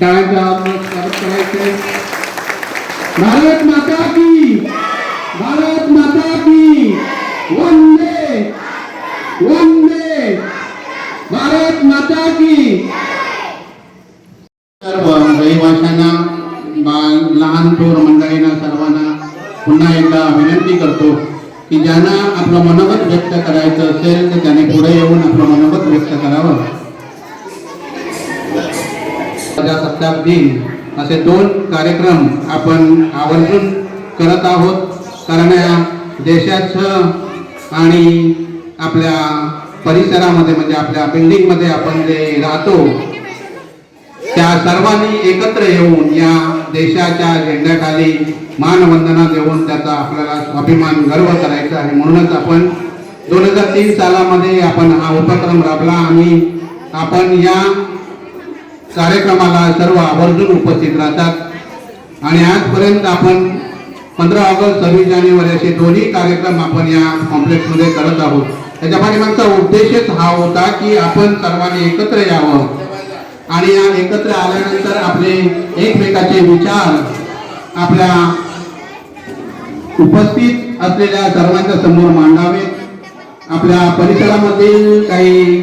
टाळ्यांचा स्वागत करायचे भारत माता की भारत माता की. वंदे वंदे. भारत माता की. सर्व रहिवाशांना लहान थोर मंडळींना सर्वांना पुन्हा एकदा विनंती करतो की ज्यांना आपलं मनोगत व्यक्त करायचं असेल तर त्याने पुढे येऊन आपलं मनोगत व्यक्त करावं. प्रजासत्ताक दिन असे दोन कार्यक्रम आपण आवर्जून करत आहोत. कारण या देशाचं आणि आपल्या परिसरामध्ये म्हणजे आपल्या बिल्डिंगमध्ये आपण जे राहतो त्या सर्वांनी एकत्र येऊन या देशाच्या झेंड्याखाली मानवंदना देऊन त्याचा आपल्याला अभिमान गर्व करायचा आहे. म्हणूनच आपण दोन हजार तीन सालामध्ये आपण हा उपक्रम राबला. आणि आपण या कार्यक्रमाला सर्व आवर्जून उपस्थित राहतात. आणि आजपर्यंत आपण पंधरा ऑगस्ट सव्वीस जानेवारी असे दोन्ही कार्यक्रम आपण या कॉम्प्लेक्समध्ये करत आहोत. त्याच्या पाठीमागचा उद्देशच हा होता की आपण सर्वांनी एकत्र यावं. आणि या एकत्र आल्यानंतर आपले एकमेकाचे विचार आपल्या उपस्थित असलेल्या सर्वांच्या समोर मांडावेत. आपल्या परिसरामधील काही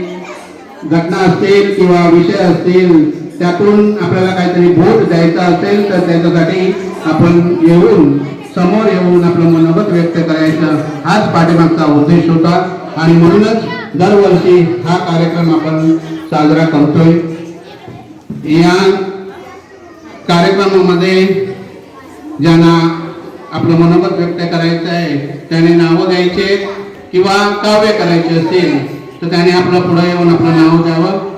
घटना असतील किंवा विषय असतील त्यातून आपल्याला काहीतरी बोट द्यायचा असेल तर त्याच्यासाठी आपण येऊन समोर येऊन आपलं मनोगत व्यक्त करायचं हाच पाठीमागचा उद्देश होता. आणि म्हणूनच दरवर्षी हा कार्यक्रम आपण साजरा करतोय. या कार्यक्रमामध्ये ज्यांना आपलं मनोगत व्यक्त करायचं आहे त्याने नावं द्यायचे किंवा काव्य करायचे असतील तर त्याने आपलं पुढे येऊन आपलं नाव द्यावं.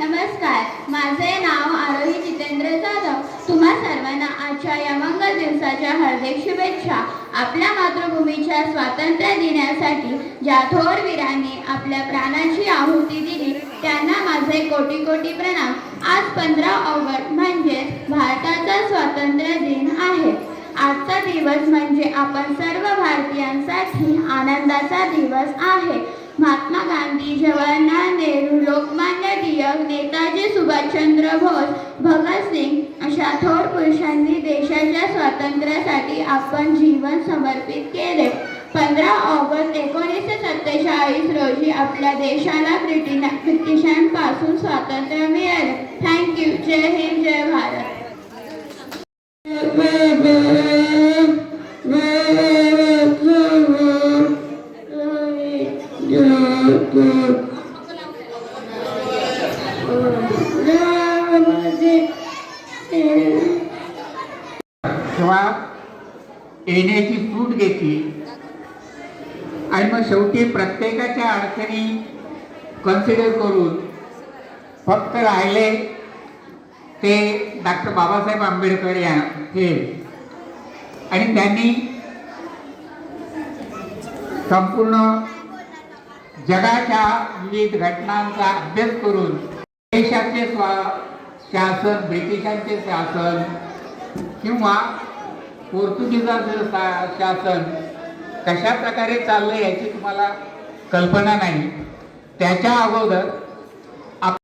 नमस्कार माझे नाव आरोही जितेंद्र जाधव. तुम्हा सर्वांना आजच्या या मंगल दिवसाच्या हार्दिक शुभेच्छा. आपल्या मातृभूमीच्या स्वातंत्र्य दिनासाठी ज्या थोर वीरांनी आपल्या प्राणाची आहुती दिली त्यांना माझे कोटी कोटी प्रणाम. आज पंधरा ऑगस्ट म्हणजेच भारताचा स्वातंत्र्य दिन आहे. आजचा दिवस म्हणजे आपण सर्व भारतीयांसाठी आनंदाचा दिवस आहे. महात्मा गांधी जवाहरलाल नेहरू लोकमान्य टिळक नेताजी सुभाषचंद्र बोस भगतसिंग अशा थोर पुरुषांनी देशाच्या स्वातंत्र्यासाठी आपण जीवन समर्पित केले. पंधरा ऑगस्ट एकोणीसशे सत्तेचाळीस रोजी आपल्या देशाला ब्रिटिना ब्रिटिशांपासून स्वातंत्र्य मिळाले. Thank you Jai Hind Jai Bharat. तेव्हा येण्याची सूट घेतली आणि मग शेवटी प्रत्येकाच्या अडचणी कन्सिडर करून फक्त राहिले ते डॉक्टर बाबासाहेब आंबेडकर या हे. आणि त्यांनी संपूर्ण जगाच्या विविध घटनांचा अभ्यास करून देशाचे स्वा शासन ब्रिटिशांचे शासन किंवा पोर्तुगीजाचं शा शासन कशा प्रकारे चाललं याची तुम्हाला कल्पना नाही. त्याच्या अगोदर